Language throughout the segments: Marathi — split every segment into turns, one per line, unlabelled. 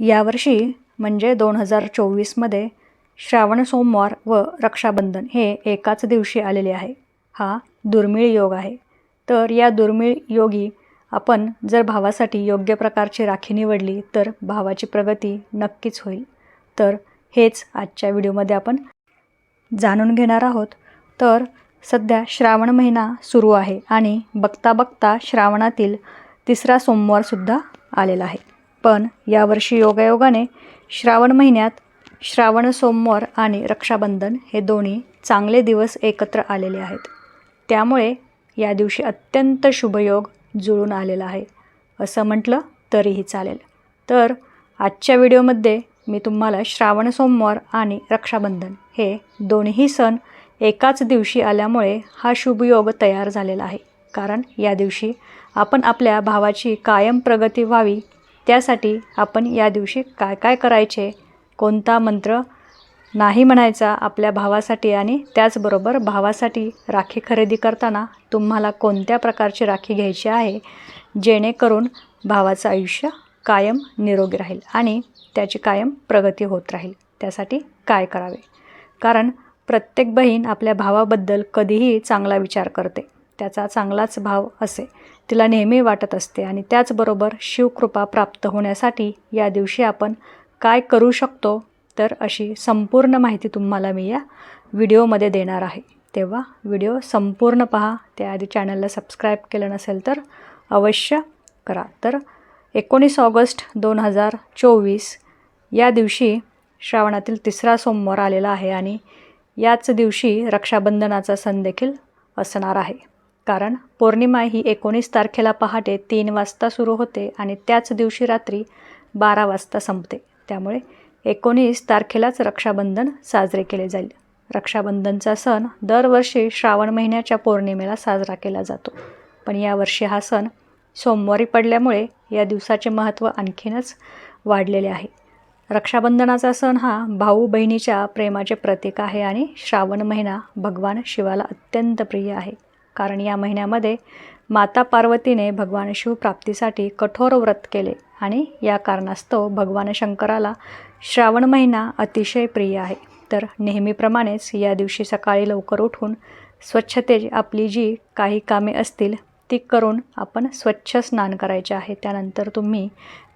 यावर्षी म्हणजे दोन हजार चोवीसमध्ये श्रावण सोमवार व रक्षाबंधन हे एकाच दिवशी आलेले आहे. हा दुर्मिळ योग आहे. तर या दुर्मिळ योगी आपण जर भावासाठी योग्य प्रकारची राखी निवडली तर भावाची प्रगती नक्कीच होईल. तर हेच आजच्या व्हिडिओमध्ये आपण जाणून घेणार आहोत. तर सध्या श्रावण महिना सुरू आहे आणि बघता बघता श्रावणातील तिसरा सोमवारसुद्धा आलेला आहे. पण यावर्षी योगायोगाने श्रावण महिन्यात श्रावण सोमवार आणि रक्षाबंधन हे दोन्ही चांगले दिवस एकत्र आलेले आहेत. त्यामुळे या दिवशी अत्यंत शुभयोग जुळून आलेला आहे. असं म्हटलं तरीही चालेल. तर आजच्या व्हिडिओमध्ये मी तुम्हाला श्रावण सोमवार आणि रक्षाबंधन हे दोन्ही सण एकाच दिवशी आल्यामुळे हा शुभयोग तयार झालेला आहे. कारण या दिवशी आपण आपल्या भावाची कायम प्रगती व्हावी त्यासाठी आपण या दिवशी काय काय करायचे कोणता मंत्र नाही म्हणायचा आपल्या भावासाठी आणि त्याचबरोबर भावासाठी राखी खरेदी करताना तुम्हाला कोणत्या प्रकारची राखी घ्यायची आहे जेणेकरून भावाचं आयुष्य कायम निरोगी राहील आणि त्याची कायम प्रगती होत राहील. त्यासाठी काय करावे? कारण प्रत्येक बहीण आपल्या भावाबद्दल कधीही चांगला विचार करते. त्याचा चांगलाच भाव असे. तिला नेहमी वाटत असते आणि त्याचबरोबर शिवकृपा प्राप्त होण्यासाठी या दिवशी आपण काय करू शकतो तर अशी संपूर्ण माहिती तुम्हाला मी या व्हिडिओमध्ये देणार आहे. तेव्हा व्हिडिओ संपूर्ण पहा. त्याआधी चॅनलला सबस्क्राईब केलं नसेल तर अवश्य करा. तर एकोणीस ऑगस्ट दोन हजार चोवीस या दिवशी श्रावणातील तिसरा सोमवार आलेला आहे आणि याच दिवशी रक्षाबंधनाचा सण देखील असणार आहे. कारण पौर्णिमा ही एकोणीस तारखेला पहाटे तीन वाजता सुरू होते आणि त्याच दिवशी रात्री बारा वाजता संपते. त्यामुळे एकोणीस तारखेलाच रक्षाबंधन साजरे केले जाईल. रक्षाबंधनचा सण दरवर्षी श्रावण महिन्याच्या पौर्णिमेला साजरा केला जातो. पण यावर्षी हा सण सोमवारी पडल्यामुळे या दिवसाचे महत्त्व आणखीनच वाढलेले आहे. रक्षाबंधनाचा सण हा भाऊ बहिणीच्या प्रेमाचे प्रतीक आहे आणि श्रावण महिना भगवान शिवाला अत्यंत प्रिय आहे. कारण या महिन्यामध्ये माता पार्वतीने भगवान शिव प्राप्तीसाठी कठोर व्रत केले आणि या कारणास्तव भगवान शंकराला श्रावण महिना अतिशय प्रिय आहे. तर नेहमीप्रमाणेच या दिवशी सकाळी लवकर उठून स्वच्छते आपली जी काही कामे असतील ती करून आपण स्वच्छ स्नान करायचे आहे. त्यानंतर तुम्ही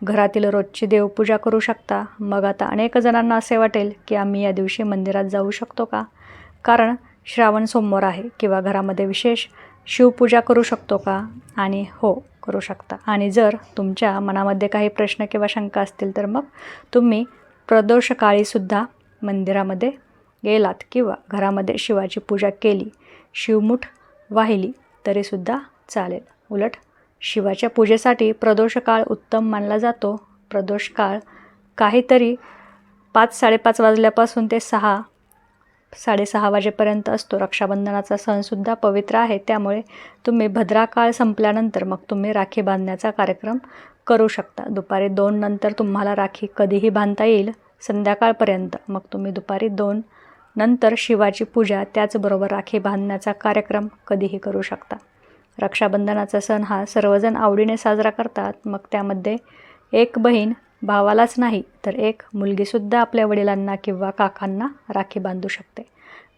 घरातील रोजची देवपूजा करू शकता. मग आता अनेक जणांना असे वाटेल की आम्ही या दिवशी मंदिरात जाऊ शकतो का? कारण श्रावण सोमवार आहे किंवा घरामध्ये विशेष शिवपूजा करू शकतो का? आणि हो करू शकता. आणि जर तुमच्या मनामध्ये काही प्रश्न किंवा शंका असतील तर मग तुम्ही प्रदोषकाळीसुद्धा मंदिरामध्ये गेलात किंवा घरामध्ये शिवाची पूजा केली शिवमुठ वाहिली तरीसुद्धा चालेल. उलट शिवाच्या पूजेसाठी प्रदोष काळ उत्तम मानला जातो. प्रदोष काळ काहीतरी पाच साडेपाच वाजल्यापासून ते सहा साडेसहा वाजेपर्यंत असतो. रक्षाबंधनाचा सणसुद्धा पवित्र आहे. त्यामुळे तुम्ही भद्राकाळ संपल्यानंतर मग तुम्ही राखी बांधण्याचा कार्यक्रम करू शकता. दुपारी दोन नंतर तुम्हाला राखी कधीही बांधता येईल. संध्याकाळपर्यंत मग तुम्ही दुपारी दोन नंतर शिवाची पूजा त्याचबरोबर राखी बांधण्याचा कार्यक्रम कधीही करू शकता. रक्षाबंधनाचा सण हा सर्वजण आवडीने साजरा करतात. मग त्यामध्ये एक बहीण भावालाच नाही तर एक मुलगीसुद्धा आपल्या वडिलांना किंवा काकांना राखी बांधू शकते.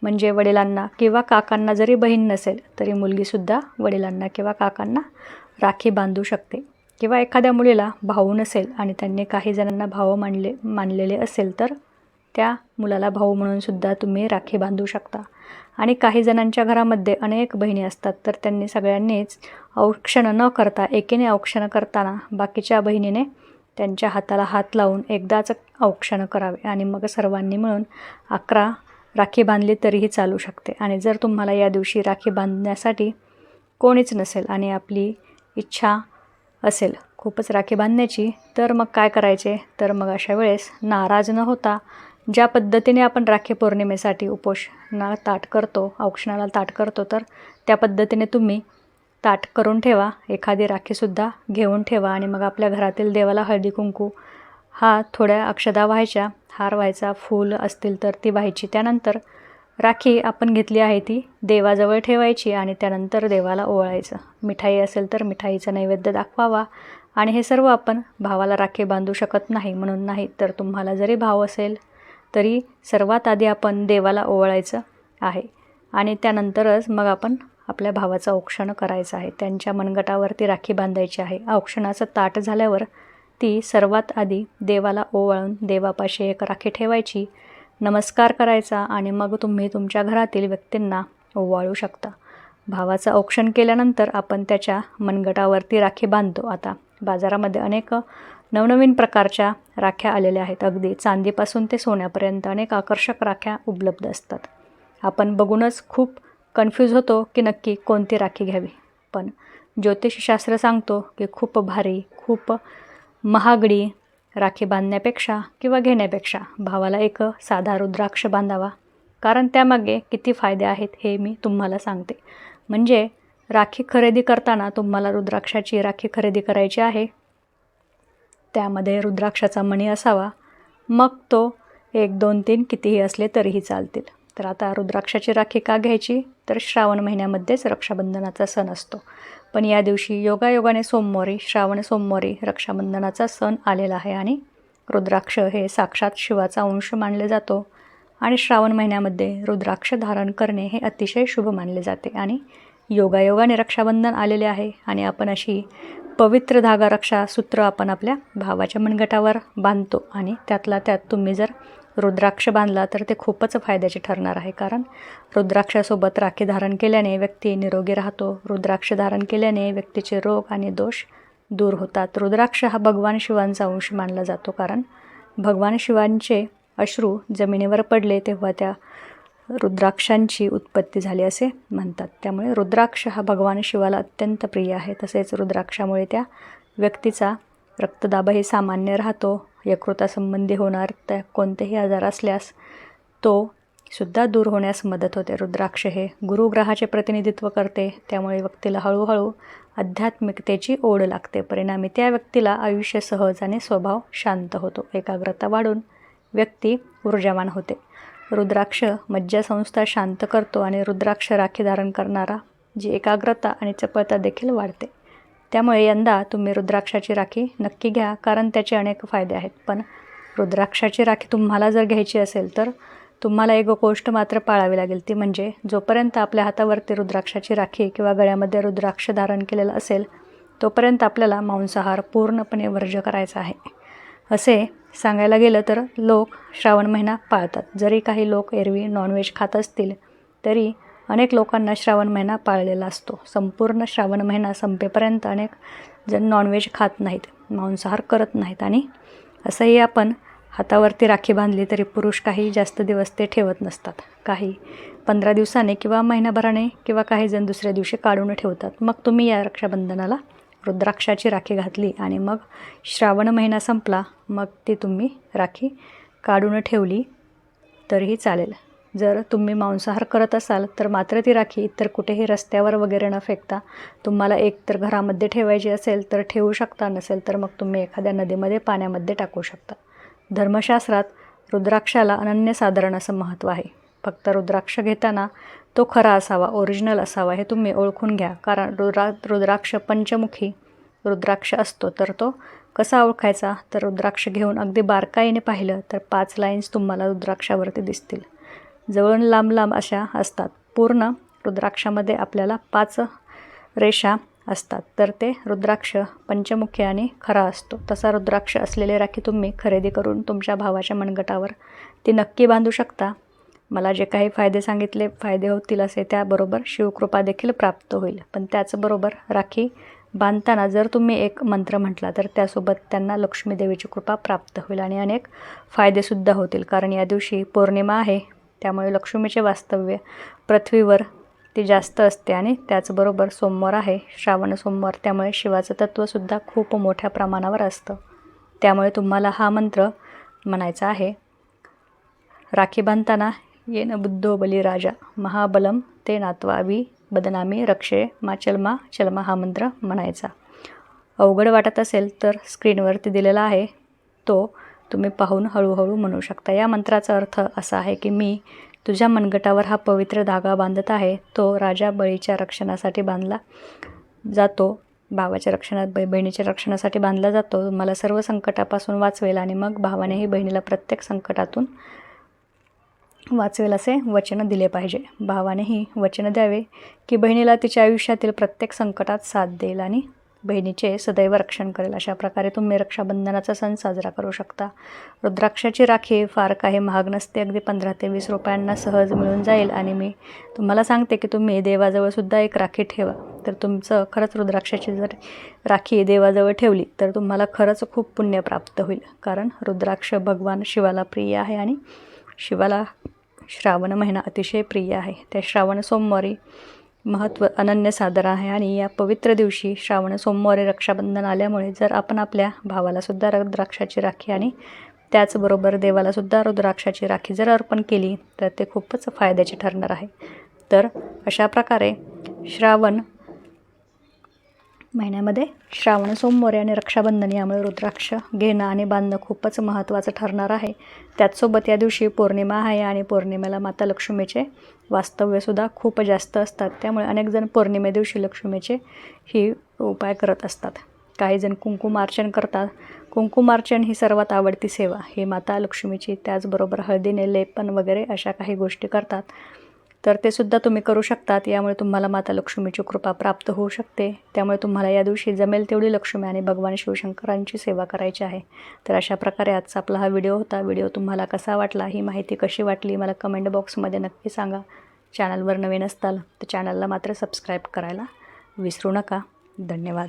म्हणजे वडिलांना किंवा काकांना जरी बहीण नसेल तरी मुलगीसुद्धा वडिलांना किंवा काकांना राखी बांधू शकते. किंवा एखाद्या मुलीला भाऊ नसेल आणि त्यांनी काही जणांना भाऊ मानले मानलेले असेल तर त्या मुलाला भाऊ म्हणूनसुद्धा तुम्ही राखी बांधू शकता. आणि काही जणांच्या घरामध्ये अनेक बहिणी असतात तर त्यांनी सगळ्यांनीच औक्षण न करता एकीने औक्षण करताना बाकीच्या बहिणीने त्यांच्या हाताला हात लावून एकदाच औक्षण करावे आणि मग सर्वांनी मिळून अकरा राखी बांधली तरीही चालू शकते. आणि जर तुम्हाला या दिवशी राखी बांधण्यासाठी कोणीच नसेल आणि आपली इच्छा असेल खूपच राखी बांधण्याची तर मग काय करायचे? तर मग अशा वेळेस नाराज न होता ज्या पद्धतीने आपण राखी पौर्णिमेसाठी उपोषणा ताट करतो औक्षणाला ताट करतो तर त्या पद्धतीने तुम्ही ताट करून ठेवा. एखादी राखीसुद्धा घेऊन ठेवा आणि मग आपल्या घरातील देवाला हळदी कुंकू हा थोड्या अक्षदा व्हायच्या हार व्हायचा फूल असतील तर ती व्हायची. त्यानंतर राखी आपण घेतली आहे ती देवाजवळ ठेवायची आणि त्यानंतर देवाला ओवाळायचं. मिठाई असेल तर मिठाईचा नैवेद्य दाखवावा आणि हे सर्व आपण भावाला राखी बांधू शकत नाही. म्हणून नाही तर तुम्हाला जरी भाव असेल तरी सर्वात आधी आपण देवाला ओवाळायचं आहे आणि त्यानंतरच मग आपण आपल्या भावाचं औक्षण करायचं आहे. त्यांच्या मनगटावरती राखी बांधायची आहे. औक्षणाचं ताट झाल्यावर ती सर्वात आधी देवाला ओवाळून देवापाशी एक राखी ठेवायची नमस्कार करायचा आणि मग तुम्ही तुमच्या घरातील व्यक्तींना ओवाळू शकता. भावाचं औक्षण केल्यानंतर आपण त्याच्या मनगटावरती राखी बांधतो. आता बाजारामध्ये अनेक नवनवीन प्रकारच्या राख्या आलेल्या आहेत. अगदी चांदीपासून ते सोन्यापर्यंत अनेक आकर्षक राख्या उपलब्ध असतात. आपण बघूनच खूप कन्फ्यूज होतो की नक्की कोणती राखी घ्यावी. पण ज्योतिषशास्त्र सांगतो की खूप भारी खूप महागडी राखी बांधण्यापेक्षा किंवा घेण्यापेक्षा भावाला एक साधा रुद्राक्ष बांधावा. कारण त्यामागे किती फायदे आहेत हे मी तुम्हाला सांगते. म्हणजे राखी खरेदी करताना तुम्हाला रुद्राक्षाची राखी खरेदी करायची आहे. त्यामध्ये रुद्राक्षाचा मणी असावा. मग तो एक दोन तीन कितीही असले तरीही चालतील. तर आता रुद्राक्षाची राखी का घ्यायची? तर श्रावण महिन्यामध्येच रक्षाबंधनाचा सण असतो. पण या दिवशी योगायोगाने सोमवारी श्रावण सोमवारी रक्षाबंधनाचा सण आलेला आहे आणि रुद्राक्ष हे साक्षात शिवाचा अंश मानले जातो आणि श्रावण महिन्यामध्ये रुद्राक्ष धारण करणे हे अतिशय शुभ मानले जाते आणि योगायोगाने रक्षाबंधन आलेले आहे आणि आपण अशी पवित्र धागा रक्षा सूत्र आपण आपल्या भावाच्या मनगटावर बांधतो आणि त्यातला त्यात तुम्ही जर रुद्राक्ष बांधला तर ते खूपच फायद्याचे ठरणार आहे. कारण रुद्राक्षासोबत राखी धारण केल्याने व्यक्ती निरोगी राहतो. रुद्राक्ष धारण केल्याने व्यक्तीचे रोग आणि दोष दूर होतात. रुद्राक्ष हा भगवान शिवांचा अंश मानला जातो. कारण भगवान शिवांचे अश्रू जमिनीवर पडले तेव्हा त्या रुद्राक्षांची उत्पत्ती झाली असे म्हणतात. त्यामुळे रुद्राक्ष हा भगवान शिवाला अत्यंत प्रिय आहे. तसेच रुद्राक्षामुळे त्या व्यक्तीचा रक्तदाबही सामान्य राहतो. यकृतासंबंधी होणार त्या कोणतेही आजार असल्यास तो सुद्धा दूर होण्यास मदत होते. रुद्राक्ष हे गुरुग्रहाचे प्रतिनिधित्व करते. त्यामुळे व्यक्तीला हळूहळू आध्यात्मिकतेची ओढ लागते. परिणामी त्या व्यक्तीला आयुष्य सहज आणि स्वभाव शांत होतो. एकाग्रता वाढून व्यक्ती ऊर्जावान होते. रुद्राक्ष मज्जासंस्था शांत करतो आणि रुद्राक्ष राखी धारण करणारा जी एकाग्रता आणि चपळता देखील वाढते. त्यामुळे यंदा तुम्ही रुद्राक्षाची राखी नक्की घ्या कारण त्याचे अनेक फायदे आहेत. पण रुद्राक्षाची राखी तुम्हाला जर घ्यायची असेल तर तुम्हाला एक गोष्ट मात्र पाळावी लागेल ती म्हणजे जोपर्यंत आपल्या हातावरती रुद्राक्षाची राखी किंवा गळ्यामध्ये रुद्राक्ष धारण केलेलं असेल तोपर्यंत आपल्याला मांसाहार पूर्णपणे वर्ज करायचा आहे. असे सांगायला गेलं तर लोक श्रावण महिना पाळतात. जरी काही लोक एरवी नॉनव्हेज खात असतील तरी अनेक लोकांना श्रावण महिना पाळलेला असतो. संपूर्ण श्रावण महिना संपेपर्यंत अनेक जण नॉनव्हेज खात नाहीत मांसाहार करत नाहीत आणि असंही आपण हातावरती राखी बांधली तरी पुरुष काही जास्त दिवस ते ठेवत नसतात. काही पंधरा दिवसाने किंवा महिनाभराने किंवा काही जण दुसऱ्या दिवशी काढून ठेवतात. मग तुम्ही या रक्षाबंधनाला रुद्राक्षाची राखी घातली आणि मग श्रावण महिना संपला मग ती तुम्ही राखी काढून ठेवली तरीही चालेल. जर तुम्ही मांसाहार करत असाल तर मात्र ती राखी इतर कुठेही रस्त्यावर वगैरे न फेकता तुम्हाला एक तर घरामध्ये ठेवायची असेल तर ठेवू शकता नसेल तर मग तुम्ही एखाद्या नदीमध्ये पाण्यामध्ये टाकू शकता. धर्मशास्त्रात रुद्राक्षाला अनन्यसाधारण असं महत्त्व आहे. फक्त रुद्राक्ष घेताना तो खरा असावा ओरिजिनल असावा हे तुम्ही ओळखून घ्या. कारण रुद्रा रुद्राक्ष पंचमुखी रुद्राक्ष असतो तर तो कसा ओळखायचा? तर रुद्राक्ष घेऊन अगदी बारकाईने पाहिलं तर पाच लाईन्स तुम्हाला रुद्राक्षावरती दिसतील. जवळून लांब लांब अशा असतात. पूर्ण रुद्राक्षामध्ये आपल्याला पाच रेषा असतात. तर ते रुद्राक्ष पंचमुखी आणि खरा असतो. तसा रुद्राक्ष असलेले राखी तुम्ही खरेदी करून तुमच्या भावाच्या मनगटावर ती नक्की बांधू शकता. मला जे काही फायदे सांगितले फायदे होतील असे त्याबरोबर शिवकृपा देखील प्राप्त होईल. पण त्याचबरोबर राखी बांधताना जर तुम्ही एक मंत्र म्हटला तर त्यासोबत त्यांना लक्ष्मी देवीची कृपा प्राप्त होईल आणि अनेक फायदेसुद्धा होतील. कारण या दिवशी पौर्णिमा आहे त्यामुळे लक्ष्मीचे वास्तव्य पृथ्वीवर ती जास्त असते आणि त्याचबरोबर सोमवार आहे श्रावण सोमवार. त्यामुळे शिवाचं तत्त्वसुद्धा खूप मोठ्या प्रमाणावर असतं. त्यामुळे तुम्हाला हा मंत्र म्हणायचा आहे राखी बांधताना येन बुद्धो बलिराजा महाबलम ते नातवावी बदनामी रक्षे मा चलमा चलमा हा मंत्र म्हणायचा. अवघड वाटत असेल तर स्क्रीनवरती दिलेला आहे तो. तुम्ही पाहून हळूहळू म्हणू शकता. या मंत्राचा अर्थ असा आहे की मी तुझ्या मनगटावर हा पवित्र धागा बांधत आहे. तो राजा बळीच्या रक्षणासाठी बांधला जातो. भावाच्या रक्षणात बहिणीच्या रक्षणासाठी बांधला जातो. मला सर्व संकटापासून वाचवेल आणि मग भावानेही बहिणीला प्रत्येक संकटातून वाचवेल असे वचन दिले पाहिजे. भावानेही वचन द्यावे की बहिणीला तिच्या आयुष्यातील प्रत्येक संकटात साथ देईल आणि बहिणीचे सदैव रक्षण करेल अशा प्रकारे तुम्ही रक्षाबंधनाचा सण साजरा करू शकता. रुद्राक्षाची राखी फार काही महाग नसते अगदी पंधरा ते वीस रुपयांना सहज मिळून जाईल. आणि मी तुम्हाला सांगते की तुम्ही देवाजवळसुद्धा एक राखी ठेवा. तर तुमचं खरंच रुद्राक्षाची जर राखी देवाजवळ ठेवली तर तुम्हाला खरंच खूप पुण्य प्राप्त होईल. कारण रुद्राक्ष भगवान शिवाला प्रिय आहे आणि शिवाला श्रावण महिना अतिशय प्रिय आहे. त्या श्रावण सोमवारी महत्त्व अनन्यसाधारण आहे. आणि या पवित्र दिवशी श्रावण सोमवारी रक्षाबंधन आल्यामुळे जर आपण आपल्या भावालासुद्धा रुद्राक्षाची राखी आणि त्याचबरोबर देवालासुद्धा रुद्राक्षाची राखी जर अर्पण केली तर ते खूपच फायद्याचे ठरणार आहे. तर अशा प्रकारे श्रावण महिन्यामध्ये श्रावण सोमवारी आणि रक्षाबंधन यामुळे रुद्राक्ष घेणं आणि बांधणं खूपच महत्त्वाचं ठरणार आहे. त्याचसोबत या दिवशी पौर्णिमा आहे आणि पौर्णिमेला माता लक्ष्मीचे वास्तव्यसुद्धा खूप जास्त असतात. त्यामुळे अनेक जण पौर्णिमे दिवशी लक्ष्मीचे ही उपाय करत असतात. काही जण कुंकुमार्चन करतात. कुंकुमार्चन ही सर्वात आवडती सेवा. ही माता लक्ष्मीची त्याचबरोबर हळदीने लेपन वगैरे अशा काही गोष्टी करतात. तर ते सुद्धा तुम्ही करू शकतात. यामुळे तुम्हाला माता लक्ष्मीची कृपा प्राप्त होऊ शकते. त्यामुळे तुम्हाला या दिवशी जमेल तेवढी लक्ष्मी आणि भगवान शिवशंकरांची सेवा करायची आहे. तर अशा प्रकारे आजचा आपला हा व्हिडिओ होता. व्हिडिओ तुम्हाला कसा वाटला ही माहिती कशी वाटली मला कमेंट बॉक्समध्ये नक्की सांगा. चॅनलवर नवीन असताल तर चॅनलला मात्र सबस्क्राईब करायला विसरू नका. धन्यवाद.